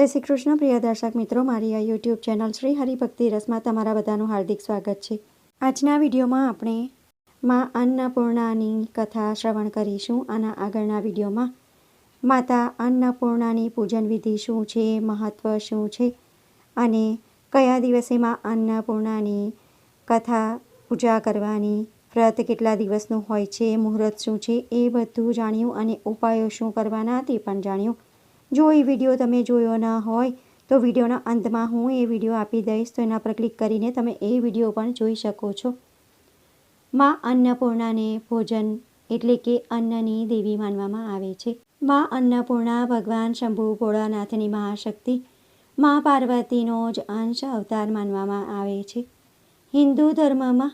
જય શ્રી કૃષ્ણ, પ્રિય દર્શક મિત્રો. મારી આ યુટ્યુબ ચેનલ શ્રી હરિભક્તિ રસમાં તમારા બધાનું હાર્દિક સ્વાગત છે. આજના વિડીયોમાં આપણે માં અન્નપૂર્ણાની કથા શ્રવણ કરીશું આના આગળના વિડીયોમાં માતા અન્નપૂર્ણાની પૂજન વિધિ શું છે મહત્ત્વ શું છે અને કયા દિવસે માં અન્નપૂર્ણાની કથા પૂજા કરવાની, વ્રત કેટલા દિવસનું હોય છે, મુહૂર્ત શું છે એ બધું જાણ્યું અને ઉપાયો શું કરવાના તે પણ જાણ્યું. જો એ વીડિયો તમે જોયો ન હોય, તો વિડીયોના અંતમાં હું એ વીડિયો આપી દઈશ. તો એના પર ક્લિક કરીને તમે એ વીડિયો પણ જોઈ શકો છો. માં અન્નપૂર્ણાને ભોજન એટલે કે અન્નની દેવી માનવામાં આવે છે. માં અન્નપૂર્ણા ભગવાન શંભુ ભોળાનાથની મહાશક્તિ. માં પાર્વતીનો જ અંશ અવતાર માનવામાં આવે છે. હિન્દુ ધર્મમાં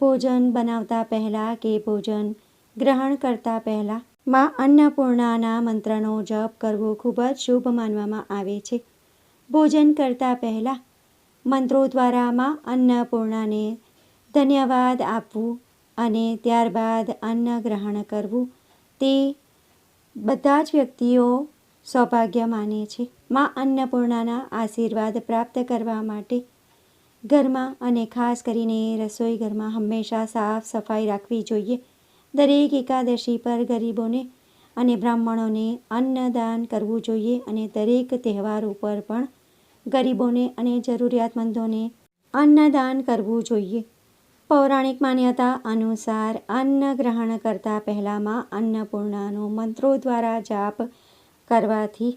ભોજન બનાવતા પહેલાં કે ભોજન ગ્રહણ કરતા પહેલાં માં અન્નપૂર્ણાના મંત્રનો જપ કરવો ખૂબ જ શુભ માનવામાં આવે છે. ભોજન કરતા પહેલાં મંત્રો દ્વારા માં અન્નપૂર્ણાને ધન્યવાદ આપવું અને ત્યારબાદ અન્ન ગ્રહણ કરવું તે બધા જ વ્યક્તિઓ સૌભાગ્ય માને છે. માં અન્નપૂર્ણાના આશીર્વાદ પ્રાપ્ત કરવા માટે ઘરમાં અને ખાસ કરીને રસોઈ ઘરમાં હંમેશા સાફ સફાઈ રાખવી જોઈએ. દરેક એકાદશી પર ગરીબોને અને બ્રાહ્મણોને અન્નદાન કરવું જોઈએ અને દરેક તહેવાર ઉપર પણ ગરીબોને અને જરૂરિયાતમંદોને અન્નદાન કરવું જોઈએ. પૌરાણિક માન્યતા અનુસાર અન્ન ગ્રહણ કરતા પહેલાંમાં અન્નપૂર્ણાનો મંત્રો દ્વારા જાપ કરવાથી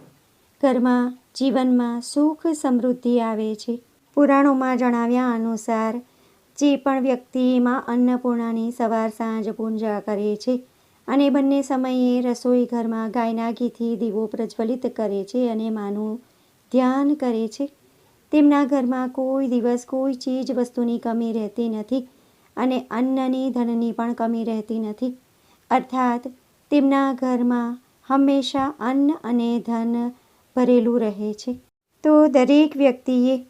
ઘરમાં જીવનમાં સુખ સમૃદ્ધિ આવે છે. પુરાણોમાં જણાવ્યા અનુસાર જે પણ વ્યક્તિ વ્યક્તિમાં અન્નપૂર્ણાની સવાર સાંજ પૂજા કરે છે અને બંને સમયે રસોઈ ઘરમાં ગાયના ઘીથી દીવો પ્રજ્વલિત કરે છે અને માનું ધ્યાન કરે છે. તેમના ઘરમાં કોઈ દિવસ કોઈ ચીજ વસ્તુની કમી રહેતી નથી અને અન્નની ધનની પણ કમી રહેતી નથી. અર્થાત, તેમના ઘરમાં હંમેશા અન્ન અને ધન ભરેલું રહે છે. તો દરેક વ્યક્તિએ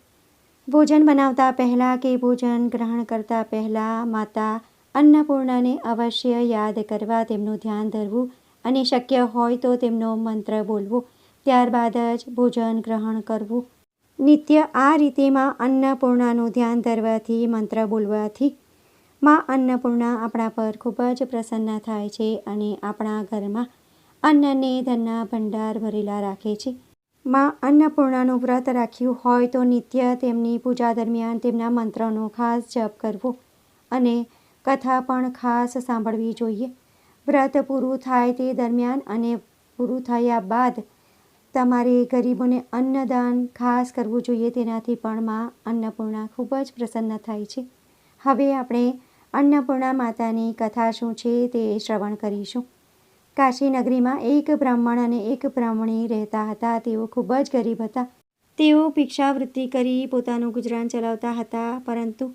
ભોજન બનાવતા પહેલાં કે ભોજન ગ્રહણ કરતા પહેલાં માતા અન્નપૂર્ણાને અવશ્ય યાદ કરવા તેમનું ધ્યાન ધરવું અને શક્ય હોય તો તેમનો મંત્ર બોલવો. ત્યારબાદ જ ભોજન ગ્રહણ કરવું. નિત્ય આ રીતેમાં અન્નપૂર્ણાનું ધ્યાન ધરવાથી, મંત્ર બોલવાથી માં અન્નપૂર્ણા આપણા પર ખૂબ જ પ્રસન્ન થાય છે અને આપણા ઘરમાં અન્નને ધનના ભંડાર ભરેલા રાખે છે. માં અન્નપૂર્ણાનું વ્રત રાખ્યું હોય તો નિત્ય તેમની પૂજા દરમિયાન તેમના મંત્રનો ખાસ જપ કરવો અને કથા પણ ખાસ સાંભળવી જોઈએ. વ્રત પૂરું થાય તે દરમિયાન અને પૂરું થયા બાદ તમારે ગરીબોને અન્નદાન ખાસ કરવું જોઈએ તેનાથી પણ માં અન્નપૂર્ણા ખૂબ જ પ્રસન્ન થાય છે. હવે આપણે અન્નપૂર્ણા માતાની કથા શું છે તે શ્રવણ કરીશું. કાશી નગરીમાં એક બ્રાહ્મણ અને એક બ્રાહ્મણી રહેતા હતા. તેઓ ખૂબ જ ગરીબ હતા. તેઓ ભિક્ષાવૃત્તિ કરી પોતાનું ગુજરાન ચલાવતા હતા, પરંતુ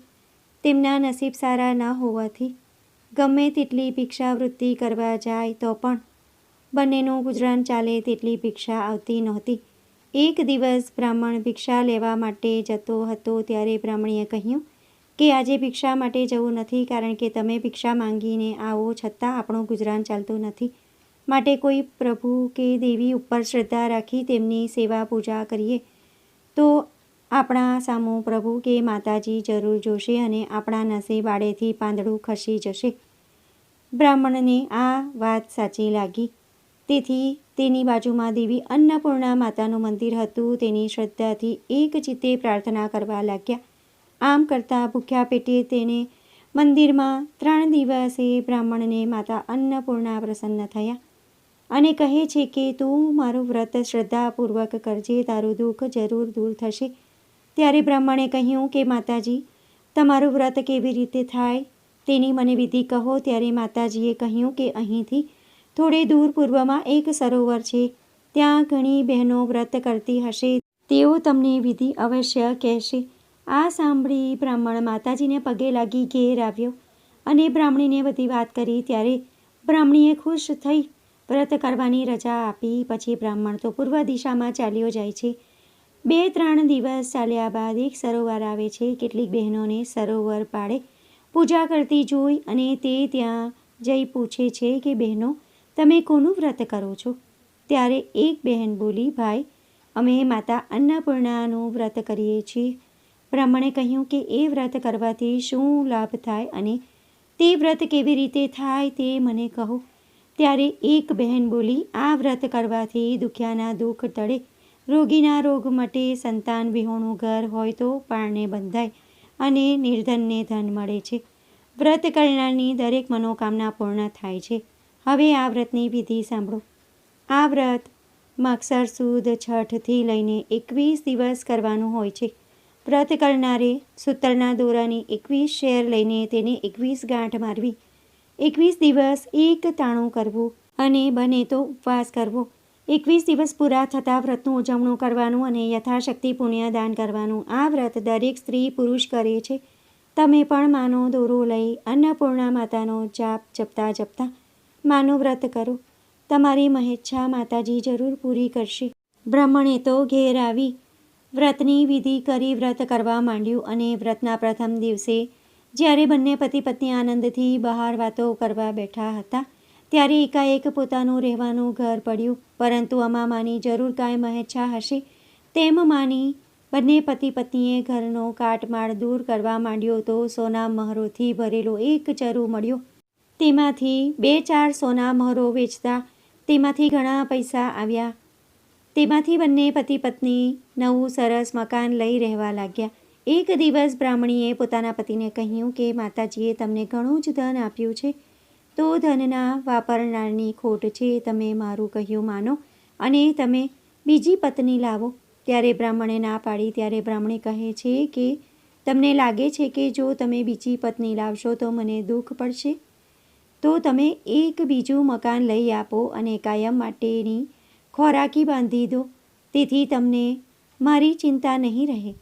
તેમના નસીબ સારા ન હોવાથી ગમે તેટલી ભિક્ષાવૃત્તિ કરવા જાય તો પણ બંનેનું ગુજરાન ચાલે તેટલી ભિક્ષા આવતી નહોતી. એક દિવસ બ્રાહ્મણ ભિક્ષા લેવા માટે જતો હતો ત્યારે બ્રાહ્મણીએ કહ્યું કે, આજે ભિક્ષા માટે જવું નથી, કારણ કે તમે ભિક્ષા માંગીને આવો, છતાં આપણું ગુજરાન ચાલતું નથી. માટે કોઈ પ્રભુ કે દેવી ઉપર શ્રદ્ધા રાખી તેમની સેવા પૂજા કરીએ, તો આપણા સામું પ્રભુ કે માતાજી જરૂર જોશે અને આપણા નસીબ આડેથી પાંદડું ખસી જશે. બ્રાહ્મણને આ વાત સાચી લાગી. તેથી તેની બાજુમાં દેવી અન્નપૂર્ણા માતાનું મંદિર હતું, તેની શ્રદ્ધાથી એક ચિત્તે પ્રાર્થના કરવા લાગ્યા. આમ કરતાં ભૂખ્યા પેટે તેને મંદિરમાં ત્રણ દિવસે બ્રાહ્મણને માતા અન્નપૂર્ણા પ્રસન્ન થયા. અને કહે છે કે તું મારું વ્રત શ્રદ્ધાપૂર્વક કરજે, તારું દુઃખ જરૂર દૂર થશે. ત્યારે બ્રાહ્મણે કહ્યું કે, માતાજી, તમારું વ્રત કેવી રીતે થાય? તેની મને વિધિ કહો. ત્યારે માતાજીએ કહ્યું કે, અહીંથી થોડે દૂર પૂર્વમાં એક સરોવર છે. ત્યાં ઘણી બહેનો વ્રત કરતી હશે. તેઓ તમને વિધિ અવશ્ય કહેશે. આ સાંભળી બ્રાહ્મણ માતાજીને પગે લાગી ઘેર આવ્યો અને બ્રાહ્મણીને બધી વાત કરી. ત્યારે બ્રાહ્મણીએ ખુશ થઈ વ્રત કરવાની રજા આપી, પછી બ્રાહ્મણ તો પૂર્વ દિશામાં ચાલ્યો જાય છે. બે ત્રણ દિવસ ચાલ્યા બાદ એક સરોવર આવે છે. કેટલીક બહેનોને સરોવર પાડે, પૂજા કરતી જોઈ અને તે ત્યાં જઈ પૂછે છે કે, બહેનો, તમે કોનું વ્રત કરો છો? ત્યારે એક બહેન બોલી, ભાઈ, અમે માતા અન્નપૂર્ણાનું વ્રત કરીએ છીએ. બ્રાહ્મણે કહ્યું કે, એ વ્રત કરવાથી શું લાભ થાય અને તે વ્રત કેવી રીતે થાય તે મને કહો. ત્યારે એક બહેન બોલી, આ વ્રત કરવાથી દુખ્યાના દુઃખ ટળે. રોગીના રોગ મટે, સંતાન વિહોણું ઘર હોય તો પારણે બંધાય અને નિર્ધનને ધન મળે છે. વ્રત કરનારની દરેક મનોકામના પૂર્ણ થાય છે. હવે આ વ્રતની વિધિ સાંભળો. આ વ્રત મક્ષર સુદ છઠથી લઈને એકવીસ દિવસ કરવાનું હોય છે. વ્રત કરનારે સૂતરના દોરાની એકવીસ શેર લઈને તેને એકવીસ ગાંઠ મારવી. એકવીસ દિવસ એક તાણું કરવું અને બને તો ઉપવાસ કરવો. એકવીસ દિવસ પૂરા થતાં વ્રતનું ઉજવણું કરવાનું અને યથાશક્તિ પુણ્યદાન કરવાનું. આ વ્રત દરેક સ્ત્રી પુરુષ કરે છે. તમે પણ માનો દોરો લઈ અન્નપૂર્ણા માતાનો જાપ જપતા જપતા માનું વ્રત કરો. તમારી મહેચ્છા માતાજી જરૂર પૂરી કરશે. બ્રાહ્મણે તો ઘેર આવી વ્રતની વિધિ કરી વ્રત કરવા માંડ્યું અને વ્રતના પ્રથમ દિવસે જ્યારે બંને પતિ પત્ની આનંદથી બહાર વાતો કરવા બેઠા હતા, ત્યારે એકાએક પોતાનું રહેવાનું ઘર પડ્યું. પરંતુ અમામાની જરૂર કાંઈ મહેચ્છા હશે તેમ માની બંને પતિ પત્નીએ ઘરનો કાટમાળ દૂર કરવા માંડ્યો તો સોના મહરોથી ભરેલો એક ચરુ મળ્યો. તેમાંથી બે ચાર સોના મહરો વેચતા તેમાંથી ઘણા પૈસા આવ્યા. તેમાંથી બંને પતિ પત્ની નવું સરસ મકાન લઈ રહેવા લાગ્યા. એક દિવસ બ્રાહ્મણીએ પોતાના પતિને કહ્યું કે, માતાજીએ તમને ઘણું જ ધન આપ્યું છે. તો ધનના વાપરનારની ખોટ છે, તમે મારું કહ્યું માનો અને તમે બીજી પત્ની લાવો. ત્યારે બ્રાહ્મણે ના પાડી. ત્યારે બ્રાહ્મણે કહે છે કે, તમને લાગે છે કે જો તમે બીજી પત્ની લાવશો તો મને દુઃખ પડશે? તો તમે એક બીજું મકાન લઈ આપો અને કાયમ માટેની ખોરાકી બાંધી દો. તેથી તમને મારી ચિંતા નહીં રહે.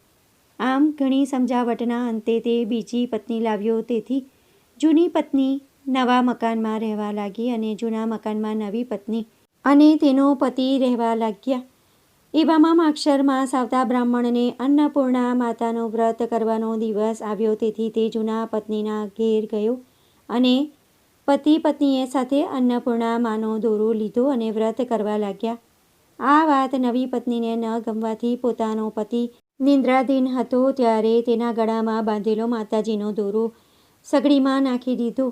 આમ ઘણી સમજાવટના અંતે તે બીજી પત્ની લાવ્યો. તેથી જૂની પત્ની નવા મકાનમાં રહેવા લાગી અને જૂના મકાનમાં નવી પત્ની અને તેનો પતિ રહેવા લાગ્યા. એવામાં માક્ષરમાં સાવતા બ્રાહ્મણને અન્નપૂર્ણા માતાનો વ્રત કરવાનો દિવસ આવ્યો. તેથી તે જૂના પત્નીના ઘેર ગયો અને પતિ પત્નીએ સાથે અન્નપૂર્ણા માનો દોરો લીધો અને વ્રત કરવા લાગ્યા. આ વાત નવી પત્નીને ન ગમવાથી પોતાનો પતિ નિંદ્રાધીન હતો ત્યારે તેના ગળામાં બાંધેલો માતાજીનો દોરો સગડીમાં નાખી દીધો.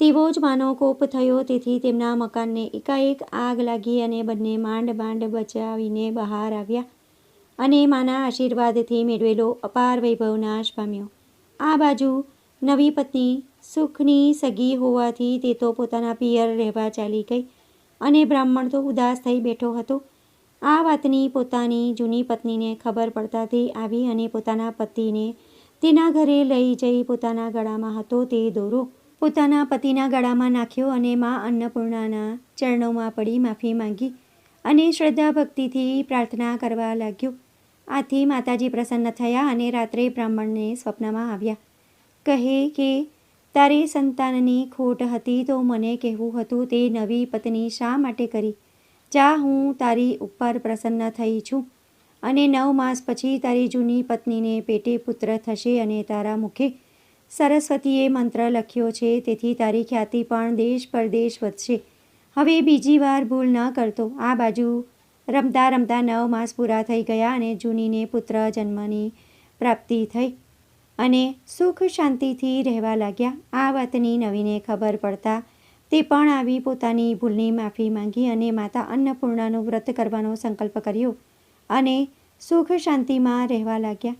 તેવો જ માનો કોપ થયો, તેથી તેમના મકાનને એકાએક આગ લાગી અને બંને માંડ માંડ બચાવીને બહાર આવ્યા અને માના આશીર્વાદથી મેળવેલો અપાર વૈભવ નાશ પામ્યો. આ બાજુ નવી પત્ની સુખની સગી હોવાથી તે તો પોતાના પિયર રહેવા ચાલી ગઈ અને બ્રાહ્મણ તો ઉદાસ થઈ બેઠો હતો. આ વાતની પોતાની જૂની પત્નીને ખબર પડતાથી આવી અને પોતાના પતિને તેના ઘરે લઈ જઈ પોતાના ગળામાં હતો તે દોરો. પોતાના પતિના ગળામાં નાખ્યો અને મા અન્નપૂર્ણાના ચરણોમાં પડી માફી માંગી અને શ્રદ્ધા ભક્તિથી પ્રાર્થના કરવા લાગ્યો. આથી માતાજી પ્રસન્ન થયા અને રાત્રે બ્રાહ્મણને સ્વપ્નમાં આવ્યા. કહે કે, તારી સંતાનની ખોટ હતી તો મને કહેવું હતું તે નવી પત્ની શા માટે કરી? જા, હું તારી ઉપર પ્રસન્ન થઈ છું અને નવ માસ પછી તારી જૂની પત્નીને પેટે પુત્ર થશે અને તારા મુખે સરસ્વતીએ મંત્ર લખ્યો છે, તેથી તારી ખ્યાતિ પણ દેશ પરદેશ વધશે. હવે બીજી વાર ભૂલ ન કરતો. આ બાજુ રમતા રમતા નવ માસ પૂરા થઈ ગયા અને જૂનીને પુત્ર જન્મની પ્રાપ્તિ થઈ અને સુખ શાંતિથી રહેવા લાગ્યા. આ વાતની નવીને ખબર પડતા તે પણ આવી પોતાની ભૂલની માફી માંગી અને માતા અન્નપૂર્ણાનું વ્રત કરવાનો સંકલ્પ કર્યો અને સુખ શાંતિમાં રહેવા લાગ્યા.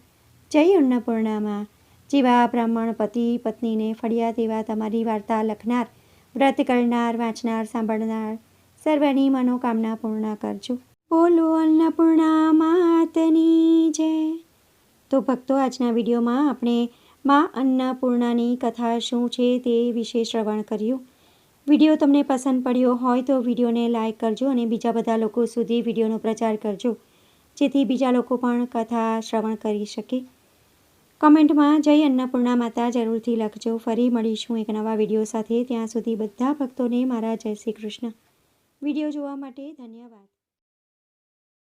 જય અન્નપૂર્ણામાં. જેવા બ્રાહ્મણ પતિ પત્નીને ફળ્યા તેવા તમારી વાર્તા લખનાર, વ્રત કરનાર, વાંચનાર, સાંભળનાર સર્વની મનોકામના પૂર્ણ કરજો. બોલો અન્નપૂર્ણા માતની જય. તો ભક્તો, આજના વિડીયોમાં આપણે મા અન્નપૂર્ણાની કથા શું છે તે વિશે શ્રવણ કર્યું. વીડિયો તમને પસંદ પડ્યો હોય તો વિડીયોને લાઇક કરજો અને બીજા બધા લોકો સુધી વિડીયોનો પ્રચાર કરજો. જેથી બીજા લોકો પણ કથા શ્રવણ કરી શકે. કમેન્ટમાં જય અન્નપૂર્ણા માતા જરૂરથી લખજો. ફરી મળીશું એક નવા વીડિયો સાથે. ત્યાં સુધી બધા ભક્તોને મારા જય શ્રી કૃષ્ણ. વીડિયો જોવા માટે ધન્યવાદ.